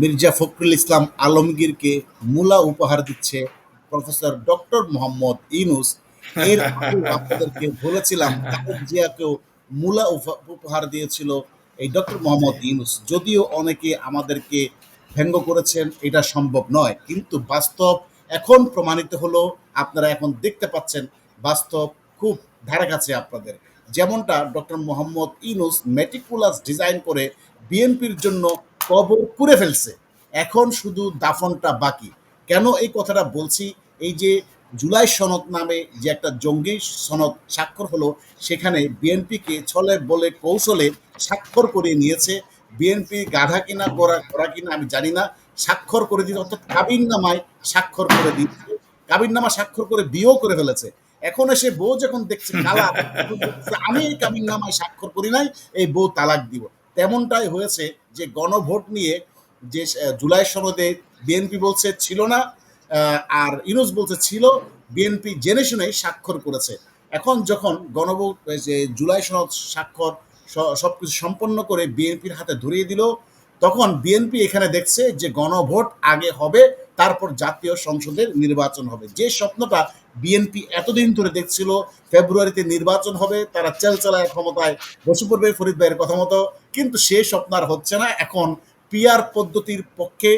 মির্জা ফখরুল ইসলাম আলমগীরকে মূলা উপহার দিচ্ছে প্রফেসর ডক্টর মোহাম্মদ ইউনুস। এর আপনাদেরকে বলেছিলাম জিয়াকেও মূলা উপহার দিয়েছিল এই ডক্টর মোহাম্মদ ইউনুস। যদিও অনেকে আমাদেরকে ব্যঙ্গ করেছেন, এটা সম্ভব নয়। কিন্তু বাস্তব এখন প্রমাণিত হলো, আপনারা এখন দেখতে পাচ্ছেন, বাস্তব খুব ধারে কাছে আপনাদের। যেমনটা doctor Mohammad Yunus meticulous design করে বিএনপির জন্য কবর করে ফেলছে। এখন শুধু দাফনটা বাকি। কেন এই কথাটা বলছি? এই যে জুলাই সনদ নামে যে একটা জঙ্গি সনদ স্বাক্ষর হলো, সেখানে বিএনপিকে ছলে বলে কৌশলে স্বাক্ষর করে নিয়েছে। বিএনপি গাধা কিনা গোড়া গোড়া কিনা আমি জানি না। স্বাক্ষর করে দিয়েছে, অর্থাৎ কাবিন নামায় স্বাক্ষর করে দিয়েছে। কাবিন নামা স্বাক্ষর করে বিয়েও করে ফেলেছে। এখন এসে বউ যখন দেখছে কালা আমি কাবিন নামায় স্বাক্ষর করি নাই, এই বউ তালাক দিব। তেমনটাই হয়েছে যে গণভোট নিয়ে যে জুলাই সনদে বিএনপি বলছে ছিল না আর ইউনুস বলছে ছিল, বিএনপি জেনে স্বাক্ষর করেছে। এখন যখন গণভোট যে জুলাই সনদ স্বাক্ষর সব কিছু সম্পন্ন করে বিএনপির হাতে ধরিয়ে দিল, তখন বিএনপি এখানে দেখছে যে গণভোট আগে হবে তারপর জাতীয় সংসদের নির্বাচন হবে। যে স্বপ্নটা বিএনপি এতদিন ধরে দেখছিল, ফেব্রুয়ারিতে নির্বাচন হবে, তারা চেলচালায় ক্ষমতায় বসে পড়বে ফরিদ ভাইয়ের কথা মতো, কিন্তু সে স্বপ্ন আর হচ্ছে না। এখন পিয়ার পদ্ধতির পক্ষে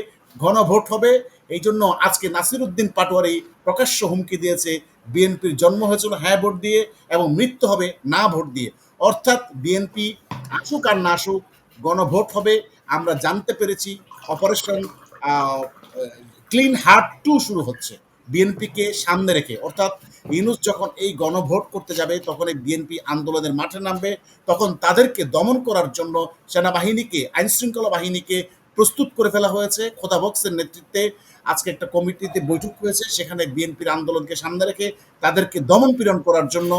গণভোট হবে। এই জন্য আজকে নাসির উদ্দিন পাটোয়ারি প্রকাশ্য হুমকি দিয়েছে, বিএনপির জন্ম হয়েছিল হ্যাঁ ভোট দিয়ে এবং মৃত্যু হবে না ভোট দিয়ে। অর্থাৎ বিএনপি আসুক আর না আসুক গণভোট হবে। আমরা জানতে পেরেছি অপারেশন ক্লিন হার্ট টু শুরু হচ্ছে। বিএনপিকে সামনে রেখে। অর্থাৎ ইউনুস যখন এই গণভোট করতে যাবে, তখন এই বিএনপি আন্দোলনের মাঠে নামবে। তখন তাদেরকে দমন করার জন্য সেনাবাহিনীকে আইন শৃঙ্খলা বাহিনীকে প্রস্তুত করে ফেলা হয়েছে খোদা বক্সের নেতৃত্বে। আজকে একটা কমিটিতে বৈঠক হয়েছে, সেখানে বিএনপির আন্দোলনকে সামনে রেখে তাদেরকে দমন পীড়ন করার জন্য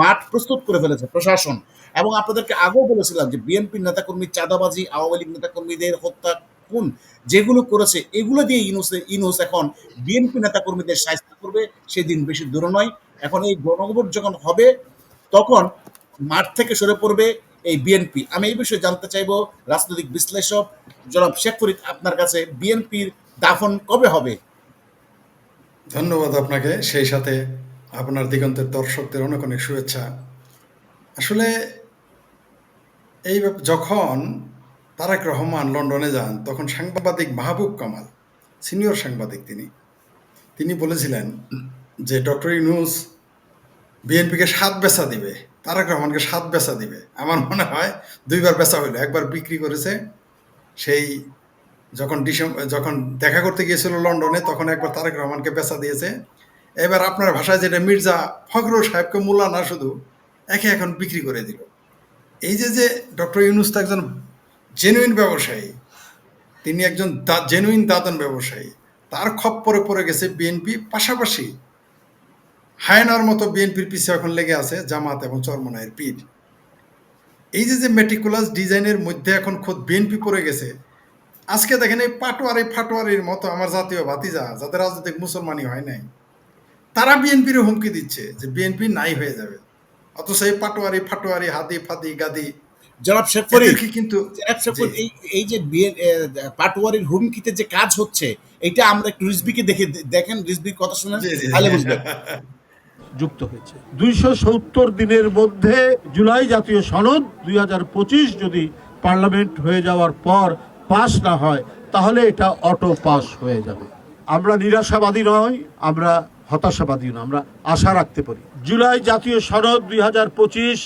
মাঠ প্রস্তুত করে ফেলেছে প্রশাসন। এবং আপনাদেরকে আগেও বলেছিলাম যে, বিএনপির নেতাকর্মী চাঁদাবাজি, আওয়ামী লীগ নেতাকর্মীদের হত্যা খুন যেগুলো করেছে, এগুলো দিয়ে ইনুস ইনুস এখন বিএনপি নেতাকর্মীদের সাহায্য করবে, সেদিন বেশি দূর নয়। এখন এই গণভোট যখন হবে, তখন মাঠ থেকে সরে পড়বে এই বিএনপি। আমি এই বিষয়ে জানতে চাইব রাজনৈতিক বিশ্লেষক জনাব শেখ ফরিদ আপনার কাছে বিএনপির দাফন কবে হবে? ধন্যবাদ আপনাকে। সেই সাথে আপনার দিগন্তের দর্শকদের অনেক অনেক শুভেচ্ছা। আসলে এই যখন তারেক রহমান লন্ডনে যান, তখন সাংবাদিক মাহবুব কামাল, সিনিয়র সাংবাদিক তিনি। তিনি বলেছিলেন যে, ডক্টর ইউনুস বিএনপিকে সাত বেচা দিবে, তারেক রহমানকে সাত বেচা দিবে। আমার মনে হয় দুইবার বেচা হইল, একবার বিক্রি করেছে, সেই যখন ডিসেম্বর যখন দেখা করতে গিয়েছিল লন্ডনে, তখন একবার তারেক রহমানকে বেচা দিয়েছে। এবার আপনার ভাষায় যেটা মির্জা ফখরুল সাহেবকে মূল্য না শুধু, একে এখন বিক্রি করে দিল। এই যে যে ডক্টর ইউনুস তো একজন জেনুইন ব্যবসায়ী, তিনি একজন জেনুইন দাদন ব্যবসায়ী, তার খপ্পরে পড়ে গেছে বিএনপি পাশাপাশি হায়নার মতো বিএনপির পিছিয়ে এখন লেগে আছে জামাত এবং চরমনায়ের পীর। এই যে যে মেটিকুলাস ডিজাইনের মধ্যে এখন খোদ বিএনপি পড়ে গেছে, আজকে দেখেন এই পাটোয়ারি ফাটোয়ারির মতো আমার জাতীয় ভাতিজা, যাদের রাজনৈতিক মুসলমানই হয় নাই, তারা বিএনপির হুমকি দিচ্ছে যে বিএনপি নাই হয়ে যাবে। অথচ এই পাটোয়ারি ফাটোয়ারি, হাদি ফাদি, গাদি জনাব শেখ ফরিদ কিন্তু জনাব শেখ ফরিদ, এই এই যে পাটোয়ারির হুমকিতে যে কাজ হচ্ছে এটা আমরা একটু রিজবিকে দেখে দেখেন রিজবির কথা শুনেন জি, জি, তাহলে বুঝবেন। যুক্ত হয়েছে। দুইশো সত্তর দিনের মধ্যে জুলাই জাতীয় সনদ দুই হাজার পঁচিশ যদি পার্লামেন্ট হয়ে যাওয়ার পর পাস না হয় তাহলে এটা অটো পাস হয়ে যাবে। আমরা নিরাশাবাদী নয় আমরা হতাশাবাদী নয় আমরা আশা রাখতে পারি। জুলাই জাতীয় সনদ দুই হাজার পঁচিশ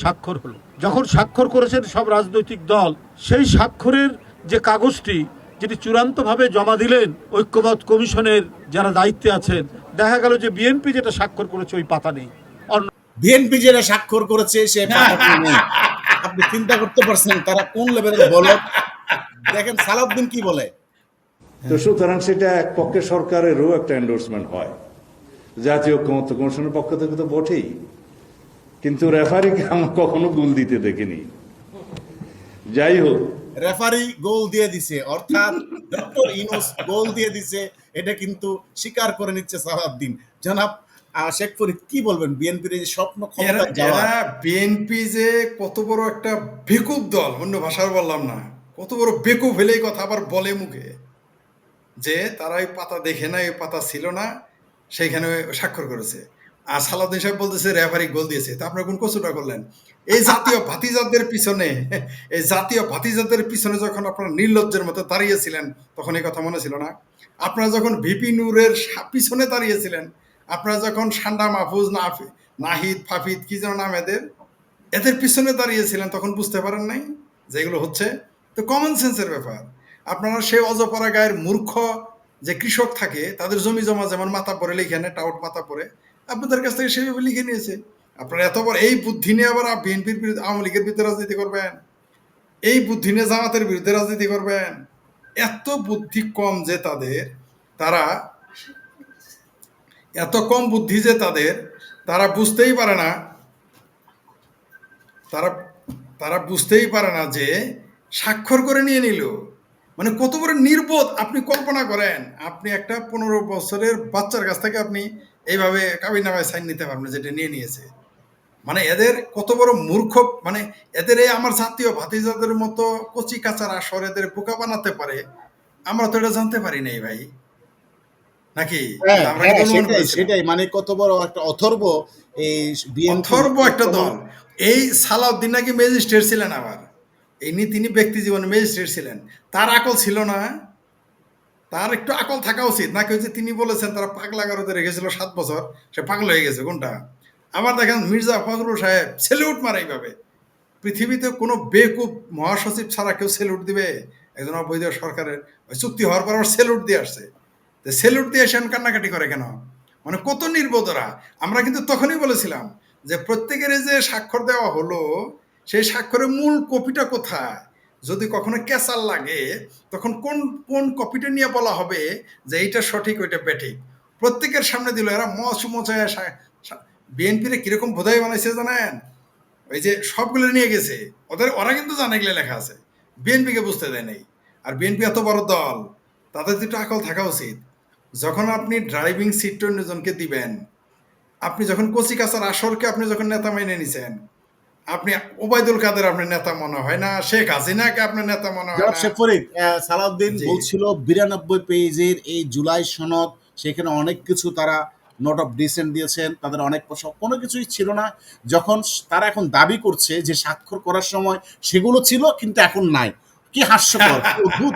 স্বাক্ষর হলো। যখন স্বাক্ষর করেছেন সব রাজনৈতিক দল সেই স্বাক্ষরের যে কাগজটি যেটি চূড়ান্তভাবে জমা দিলেন ঐক্যমত কমিশনের যারা দায়িত্বে আছেন দেখা গেল যে বিএনপি যেটা স্বাক্ষর করেছে ওই পাতা নেই। বিএনপি যেটা স্বাক্ষর করেছে সে আপনি চিন্তা করতে পারছেন তারা কোন লেভেলের বলক? দেখেন সালাউদ্দিন কি বলে? তো সুতরাং সেটা এক পক্ষে সরকারেরও একটা এন্ডোর্সমেন্ট হয়। জাতীয় ঐক্যমত্য কমিশনের পক্ষ থেকে তো বটেই। কিন্তু রেফারিকে আমরা কখনো গোল দিতে দেখিনি। যাই হোক। রেফারি গোল দিয়ে দিছে অর্থাৎ ডক্টর ইনোস গোল দিয়ে দিছে এটা কিন্তু স্বীকার করে নিচ্ছে সালাউদ্দিন। জনাব শেখ ফরিদ কি বলবেন? বিএনপির যে স্বপ্ন এরা বিএনপি যে কত বড় একটা ভিকুপ দল অন্য ভাষার বললাম না কত বড় বেকুব হলে কথা আবার বলে মুখে। যে তারা ওই পাতা দেখে না ওই পাতা ছিল না সেইখানে স্বাক্ষর করেছে। আর সালাউদ্দিন সাহেব বলতেছে, রেফারি গোল দিয়েছে। তা আপনারা কোন কচুটা করলেন? এই জাতীয় ভাতিজাদের পিছনে, এই জাতীয় ভাতিজাদের পিছনে যখন আপনারা নির্লজ্জের মতো দাঁড়িয়েছিলেন, তখন এই কথা মনে ছিল না? আপনারা যখন ভিপি নূরের পিছনে দাঁড়িয়েছিলেন, আপনারা যখন সান্ডা মাহফুজ নাফি, নাহিদ ফাফিদ, কি যেন নাম এদের এদের পিছনে দাঁড়িয়েছিলেন, তখন বুঝতে পারেন নাই যে এগুলো হচ্ছে তো কমন সেন্সের ব্যাপার। আপনারা সেই অজপরা গায়ের মূর্খ যে কৃষক থাকে, তাদের জমি জমা যেমন মাথা পরে লিখে নেয় টাউট মাথা পরে আপনাদের কাছ থেকে সেভাবে লিখে নিয়েছে। আপনারা এত বড় এই বুদ্ধি নিয়ে আবার বিএনপির বিরুদ্ধে আওয়ামী লীগের বিরুদ্ধে রাজনীতি করবেন? এই বুদ্ধি নিয়ে জামাতের বিরুদ্ধে রাজনীতি করবেন? এত বুদ্ধি কম যে তাদের, তারা এত কম বুদ্ধি যে তাদের, তারা বুঝতেই পারে না। তারা তারা বুঝতেই পারে না যে স্বাক্ষর করে নিয়ে নিল। মানে কত বড় নির্বোধ আপনি কল্পনা করেন। আপনি একটা পনেরো বছরের বাচ্চার কাছ থেকে আপনি এইভাবে কাবিনামায় সাইন নিতে পারবেন না, যেটা নিয়ে নিয়েছে। মানে এদের কত বড় মূর্খ মানে এদের এই আমার জাতীয় ভাতিজাদের মতো কচি কাচার আসর এদের বোকা বানাতে পারে আমরা তো এটা জানতে পারি নাই ভাই। নাকি? হ্যাঁ হ্যাঁ সেটাই মানে কত বড় একটা অথর্ব এই অথর্ব একটা দল। এই সালাউদ্দিন নাকি ম্যাজিস্ট্রেট ছিলেন আবার। এই নিয়ে তিনি ব্যক্তি জীবনে ম্যাজিস্ট্রেট ছিলেন। তার আকল ছিল না তার একটু আকল থাকা উচিত। নাকি হচ্ছে তিনি বলেছেন, তারা পাগলা গারোতে রেখেছিল সাত বছর, সে পাগল হয়ে গেছে, কোনটা? আবার দেখেন মির্জা ফখরুল সাহেব সেলিউট মারে এইভাবে। পৃথিবীতে কোনো বেকুব মহাসচিব ছাড়া কেউ সেলুট দিবে? একজন অবৈধ সরকারের। ওই চুক্তি হওয়ার পর আবার সেলুট দিয়ে আসছে। তো সেলুট দিয়ে এসে কান্নাকাটি করে কেন? মানে কত নির্বোধরা। আমরা কিন্তু তখনই বলেছিলাম যে প্রত্যেকের যে স্বাক্ষর দেওয়া হলো, সেই স্বাক্ষরের মূল কপিটা কোথায়? যদি কখনো ক্যাসাল লাগে, তখন কোন কোন কপিটা নিয়ে বলা হবে যে এইটা সঠিক, ওইটা বেঠিক? প্রত্যেকের সামনে দিল, এরা মচ মচায় বিএনপিরে কীরকম বোধাই বানাইছে জানেন? ওই যে সবগুলো নিয়ে গেছে। ওদের, ওরা কিন্তু জানে এগুলো লেখা আছে। বিএনপিকে বুঝতে দেয় নাই। আর বিএনপি এত বড় দল, তাদের দুটো আকল থাকা উচিত। যখন আপনি ড্রাইভিং সিটটা অন্যজনকে দিবেন, আপনি যখন কচি কাছার আসরকে আপনি যখন নেতা মেনে নিছেন আপনি ওবায়দুল কাদের আপনার নেতা মনে হয় না শেখ হাসিনাকে আপনার নেতা মনে হয় না? শেখ ফরিদ। সালাউদ্দিন। বলছিল বিরানব্বই পেজের এই জুলাই সনদ সেখানে অনেক কিছু তারা নোট অফ ডিসেন্ট দিয়েছেন তাদের অনেক কোনো কিছুই ছিল না। যখন তারা এখন দাবি করছে যে স্বাক্ষর করার সময় সেগুলো ছিল কিন্তু এখন নাই। কি হাস্যকর অদ্ভুত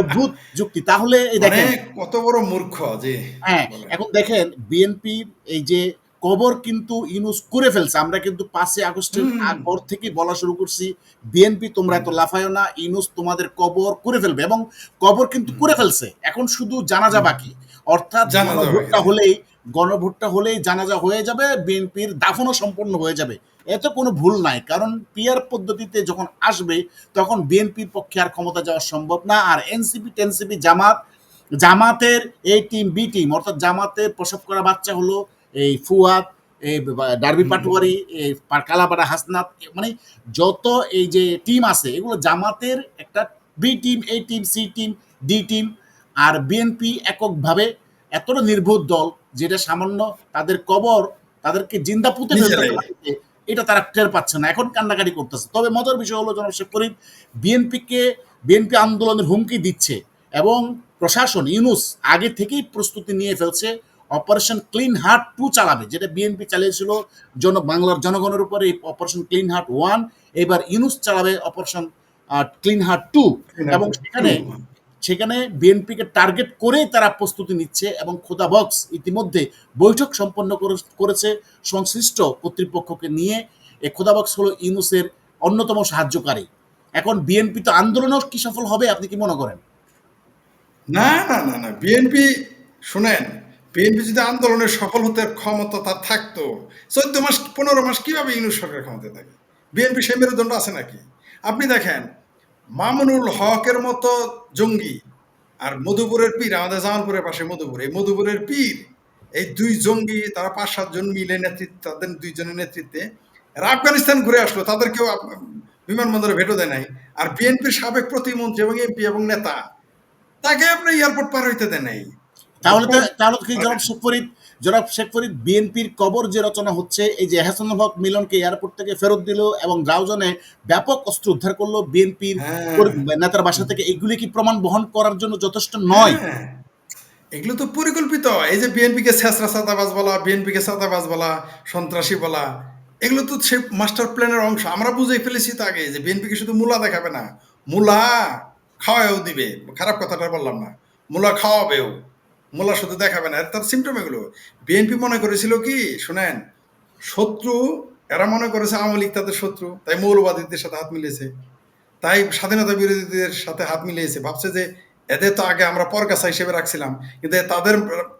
অদ্ভুত যুক্তি। তাহলে এই দেখেন কত বড় মূর্খ যে হ্যাঁ এখন দেখেন বিএনপি এই যে কবর কিন্তু ইউনুস করে ফেলছে। আমরা কিন্তু পাঁচই আগস্টের পর থেকে বলা শুরু করছি বিএনপি তোমরা এত লাফায়ও না ইউনুস তোমাদের কবর করে ফেলবে এবং কবর কিন্তু করে ফেলছে। এখন শুধু জানাজা বাকি। অর্থাৎ। গণভোটটা হলেই গণভোটটা হলেই জানাজা হয়ে যাবে বিএনপির দাফনও সম্পন্ন হয়ে যাবে। এতে কোনো ভুল নাই কারণ পিয়ার পদ্ধতিতে যখন আসবে তখন বিএনপির পক্ষে আর ক্ষমতা যাওয়া সম্ভব না। আর এনসিপি টেনসিপি জামাত জামাতের এই টিম বি টিম অর্থাৎ জামাতের প্রসব করা বাচ্চা হলো এই ফুয়াদ এই ডার্বি পাটোয়ারি এই কালাপাড়া হাসনাত মানে যত এই যে টিম আছে এগুলো জামাতের একটা বি টিম এই team C team D team আর বিএনপি এককভাবে এতটা নির্বোধ দল যেটা সামান্য তাদের কবর তাদেরকে জিন্দা পুঁতে এটা তারা টের পাচ্ছে না। এখন কান্নাকাটি করতেছে। তবে মজার বিষয় হলো জনাব শেখ ফরিদ বিএনপিকে বিএনপি আন্দোলনের হুমকি দিচ্ছে এবং প্রশাসন ইউনুস আগে থেকেই প্রস্তুতি নিয়ে ফেলছে অপারেশন ক্লিন হার্ট টু চালাবে যেটা বিএনপি চালিয়েছিল জন বাংলার জনগণের উপরে অপারেশন ক্লিন হার্ট ওয়ান এবার ইউনুস চালাবে অপারেশন ক্লিন হার্ট টু। এবং সেখানে সেখানে বিএনপিকে টার্গেট করেই তারা প্রস্তুতি নিচ্ছে এবং খোদা বক্স ইতিমধ্যে বৈঠক সম্পন্ন করে- করেছে সংশ্লিষ্ট কর্তৃপক্ষকে নিয়ে। এই খোদা বক্স হলো ইউনুসের অন্যতম সাহায্যকারী। এখন বিএনপি তো আন্দোলনও কি সফল হবে আপনি কি মনে করেন? না না না না বিএনপি শুনেন বিএনপি যদি আন্দোলনের সফল হতে ক্ষমতা তার থাকতো, চোদ্দ মাস, পনেরো মাস কীভাবে ইউনুস সরকার ক্ষমতা থাকে? বিএনপি সে মেরুদণ্ড আছে নাকি? আপনি দেখেন, মামুনুল হকের মতো জঙ্গি আর মধুপুরের পীর, আমাদের জামালপুরের পাশে মধুপুর, এই মধুপুরের পীর, এই দুই জঙ্গি, তারা পাঁচ সাতজন মিলে নেতৃত্ব, তাদের দুইজনের নেতৃত্বে এরা আফগানিস্তান ঘুরে আসলো, তাদেরকেও বিমানবন্দরে ভেটো দেয় নাই। আর বিএনপির সাবেক প্রতিমন্ত্রী এবং এমপি এবং নেতা, তাকে আপনি এয়ারপোর্ট পার হইতে দেয় নাই। তাহলে তো তাহলে কি জনাব শেখ ফরিদ জনাব শেখ ফরিদ বিএনপির কবর যে রচনা হচ্ছে এই যে এহসানুল হক মিলনকে এয়ারপোর্ট থেকে ফেরত দিল এবং রাউজানে ব্যাপক অস্ত্র উদ্ধার করল বিএনপির হ্যাঁ। নেতার বাসা থেকে এগুলি কি প্রমাণ বহন করার জন্য যথেষ্ট নয়? হ্যাঁ, এগুলো তো পরিকল্পিত। এই যে বিএনপিকে ছেঁচড়া সাদাবাজ বলা বিএনপিকে সাদাবাজ বলা সন্ত্রাসী বলা এগুলো তো সে মাস্টার প্ল্যানের অংশ। আমরা বুঝে ফেলেছি তো আগে যে বিএনপিকে শুধু মূলা দেখাবে না। মূলা খাওয়াও দিবে। খারাপ কথাটা বললাম না। মূলা খাওয়াবেও। মূলা শুধু দেখাবে না। তার সিমটম এগুলো। বিএনপি মনে করেছিল কি, শুনেন, শত্রু, এরা মনে করেছে আওয়ামী লীগ তাদের শত্রু, তাই মৌলবাদীদের সাথে হাত মিলিয়েছে। তাই স্বাধীনতা বিরোধীদের সাথে হাত মিলিয়েছে। ভাবছে যে এদের তো আগে আমরা পরগাছা হিসেবে রাখছিলাম, কিন্তু তাদের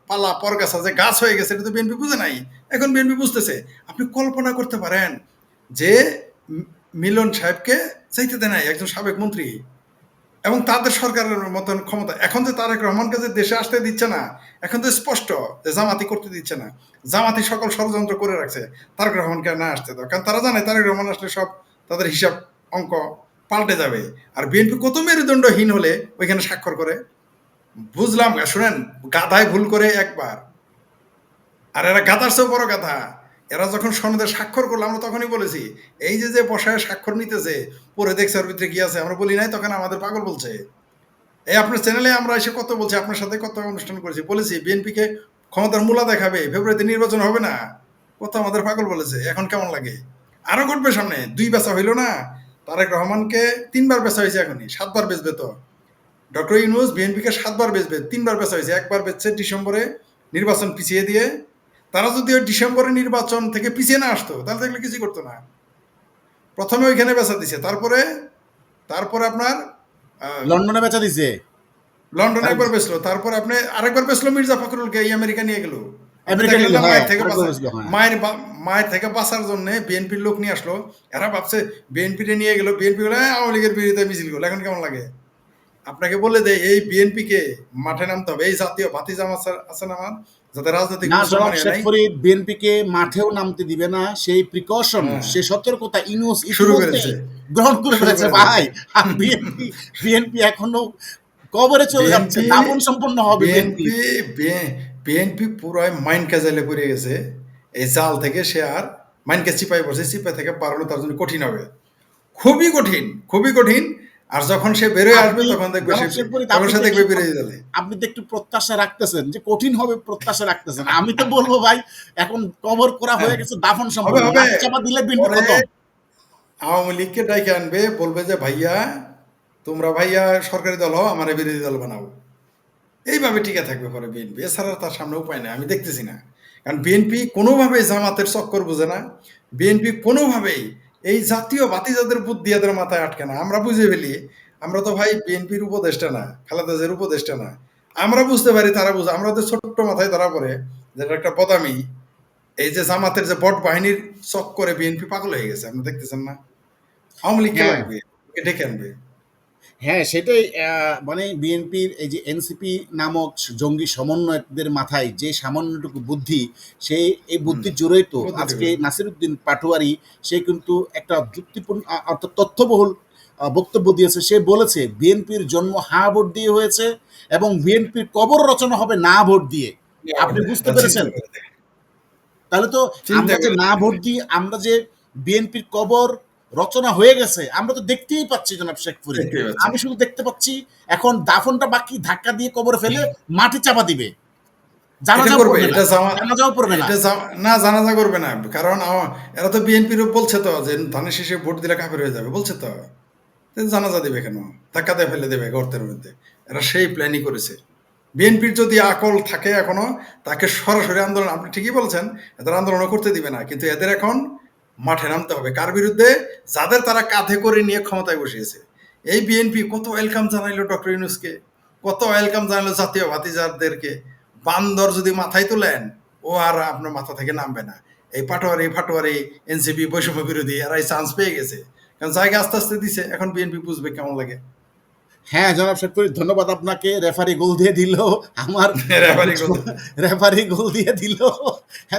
পালা পরগাছা যে গাছ হয়ে গেছে, এটা তো বিএনপি বুঝে নাই। এখন বিএনপি বুঝতেছে। আপনি কল্পনা করতে পারেন যে মিলন সাহেবকে চাইতে দেয় নাই একজন সাবেক মন্ত্রী। এবং তাদের সরকারের মতন ক্ষমতা। এখন যে তারেক রহমানকে যে দেশে আসতে দিচ্ছে না, এখন তো স্পষ্ট যে জামাতি করতে দিচ্ছে না, জামাতি সকল ষড়যন্ত্র করে রাখছে, তারেক রহমানকে না আসতে দাও। কারণ তারা জানে তারেক রহমান আসলে সব তাদের হিসাব অঙ্ক পাল্টে যাবে। আর বিএনপি কত মেরুদণ্ডহীন হলে ওইখানে স্বাক্ষর করে? বুঝলাম শুনেন, গাধায় ভুল করে একবার। আর এরা গাধার চেয়েও বড় গাধা। এরা যখন সনদে স্বাক্ষর করল, আমরা তখনই বলেছি, এই যে যে বসায় স্বাক্ষর নিতেছে, পরে দেখছে ওর ভিতরে কি আছে? আমরা বলি, নাই, তখন আমাদের পাগল বলছে। এই আপনার চ্যানেলে আমরা এসে কত বলছি, আপনার সাথে কত অনুষ্ঠান করেছি, বলেছি বিএনপিকে ক্ষমতার মূলা দেখাবে, ফেব্রুয়ারিতে নির্বাচন হবে না। কত আমাদের পাগল বলেছে, এখন কেমন লাগে? আরও ঘটবে সামনে, দুই বেচা হইল না, তারেক রহমানকে তিনবার বেচা হয়েছে এখনই, সাতবার বেচবে তো। ডক্টর ইউনুস বিএনপিকে সাতবার বেচবে, তিনবার বেচা হয়েছে, একবার বেচছে ডিসেম্বরে, নির্বাচন পিছিয়ে দিয়ে তারা যদি ওই ডিসেম্বরে নির্বাচন থেকে পিছিয়ে না আসতো তাহলে দেখলে কিছুই করতো না। প্রথমে ওইখানে বেচা দিছে তারপরে তারপরে আপনার লন্ডনে বেচা দিছে? লন্ডনে একবার বেচলো তারপর আপনি আরেকবার বেচলো মির্জা ফখরুলকে এই আমেরিকা নিয়ে গেল। গেলো, মায়ের হ্যাঁ, হ্যাঁ। মায়ের থেকে বাঁচার জন্য বিএনপির লোক নিয়ে আসলো। এরা ভাবছে বিএনপিতে নিয়ে গেল বিএনপি গুলো "হ্যাঁ, আওয়ামী লীগের বিরোধিতা মিছিল করল এখন কেমন লাগে? আপনাকে বলে দেয় এই বিএনপি কে মাঠে নামতে হবে। এই জাতীয় ভাতিজাম আছে আছে না আমার যাতে রাজনৈতিক না জনাব মুসলমানের শেখ ফরিদ বিএনপি মাঠেও নামতে দিবে না সেই প্রিকশন হ্যাঁ। সে সতর্কতা ইনুস শুরু করেছে। গ্রহণ করে ফেলেছে ভাই। বিএনপি বিএনপি এখনও কবরে চলে যাচ্ছে BNP সম্পন্ন হবে বিএনপি বিএনপি। পুরাই মাইন্ড কাজালে পড়ে গেছে। এই জাল থেকে সে আর মাইন্ডকে চিপাই পড়ছে চিপাই থেকে পারানো তার জন্য কঠিন হবে। খুবই কঠিন খুবই কঠিন। আর যখন সে বেরোয় আসবে তখন দেখবে সে তখন দেখবে বেরিয়ে যাবে। আপনি তো একটু প্রত্যাশা রাখতেছেন যে কঠিন হবে প্রত্যাশা রাখতেছেন। আমি তো বলব ভাই এখন কবর করা হয়ে গেছে দাফন হবে। চাপা দিলে আওয়ামী লীগকে ডাইকে আনবে বলবে যে ভাইয়া তোমরা ভাইয়া সরকারি দল হও আমার বিরোধী দল বানাও। এইভাবে টিকে থাকবে পরে বিএনপি। এছাড়া তার সামনে উপায় নেই আমি দেখতেছি না। কারণ বিএনপি কোনোভাবেই জামাতের চক্কর বুঝে না। বিএনপি কোনোভাবেই এই জাতীয় বাতিজাদের বুদ্ধি এদের মাথায় আটকে না। আমরা বুঝে ফেলি আমরা তো ভাই বিএনপির উপদেষ্টা না খালেদাজের উপদেষ্টা না। আমরা বুঝতে পারি তারা বুঝে আমরা তো ছোট্ট মাথায় ধরা পড়ে যেটা একটা বদামি। এই যে জামাতের যে বট বাহিনীর চক করে বিএনপি পাগল হয়ে গেছে আপনি দেখতেছেন না? আওয়ামী লীগ কে লাগবে? ওকে ডেকে আনবে? হ্যাঁ সেটাই মানে বিএনপির এই যে এনসিপি নামক জঙ্গি সমন্বয়কদের মাথায় যে সামান্যটুকু বুদ্ধি সেই এই বুদ্ধির জোরেই তো। আজকে নাসিরুদ্দিন পাটোয়ারি সে কিন্তু একটা যুক্তিপূর্ণ অর্থাৎ তথ্যবহুল বক্তব্য দিয়েছে। সে বলেছে বিএনপির জন্ম হা ভোট দিয়ে হয়েছে এবং বিএনপির কবর রচনা হবে না ভোট দিয়ে। আপনি বুঝতে পেরেছেন? তাহলে তো আমরা যে না ভোট দিয়ে আমরা যে বিএনপির কবর রচনা হয়ে গেছে আমরা তো দেখতেই পাচ্ছি জনাব শেখ ফরিদ দেখতেই পাচ্ছি। আমি শুধু দেখতে পাচ্ছি এখন দাফনটা বাকি ধাক্কা দিয়ে কবরে ফেলে মাটি চাপা দিবে। করবে, না। জানাজাও পড়বে না। না জানাজা করবে না কারণ এরা তো বিএনপির বলছে তো যে ধানের শেষে ভোট দিলে কাফের হয়ে যাবে বলছে তো। জানাজা দেবে কেন? ধাক্কাতে ফেলে দেবে গর্তের মধ্যে। এরা সেই প্ল্যানই করেছে। বিএনপির যদি আকল থাকে এখনও তাকে সরাসরি আন্দোলন আপনি ঠিকই বলছেন এদের আন্দোলন করতে দিবে না। কিন্তু এদের এখন মাঠে নামতে হবে। কার বিরুদ্ধে? যাদের তারা কাঁধে করে নিয়ে ক্ষমতায় বসিয়েছে। এই বিএনপি কত ওয়েলকাম জানাইলো ডক্টর ইউনুসকে? কত ওয়েলকাম জানাইলো জাতীয় ভাতিজারদেরকে বান্দর যদি মাথায় তোলেন, ও আর আপনার মাথা থেকে নামবে না। এই পাটোয়ারি ফাটোয়ারি এনসিপি বৈষম্য বিরোধী এরা এই চান্স পেয়ে গেছে। কারণ জায়গা আস্তে আস্তে দিছে। এখন বিএনপি বুঝবে কেমন লাগে। হ্যাঁ জনাব শেখ ফরিদ ধন্যবাদ আপনাকে। রেফারি গোল দিয়ে দিল। আমার রেফারি গোল। দিয়ে দিল।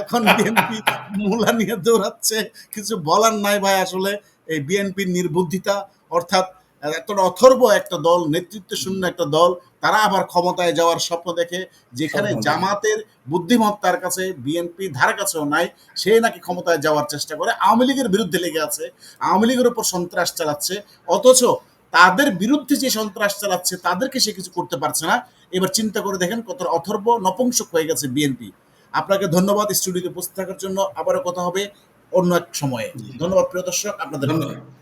এখন বিএনপি মূলা নিয়ে দৌড়াচ্ছে। কিছু বলার নাই ভাই আসলে। এই বিএনপির নির্বুদ্ধিতা অর্থাৎ এতটা অথর্ব একটা দল নেতৃত্ব শূন্য একটা দল তারা আবার ক্ষমতায় যাওয়ার স্বপ্ন দেখে যেখানে জামাতের বুদ্ধিমত্তার কাছে বিএনপি ধার কাছেও নাই সে নাকি ক্ষমতায় যাওয়ার চেষ্টা করে। আওয়ামী লীগের বিরুদ্ধে লেগে আছে। আওয়ামী লীগের উপর সন্ত্রাস চালাচ্ছে। অথচ তাদের বিরুদ্ধে যে সন্ত্রাস চালাচ্ছে তাদেরকে সে কিছু করতে পারছে না। এবার চিন্তা করে দেখেন কত অথর্ব নপুংসক হয়ে গেছে বিএনপি আপনাকে ধন্যবাদ স্টুডিওতে উপস্থিত থাকার জন্য। আবারও কথা হবে অন্য এক সময়ে। ধন্যবাদ প্রিয় দর্শক আপনাদের ধন্যবাদ।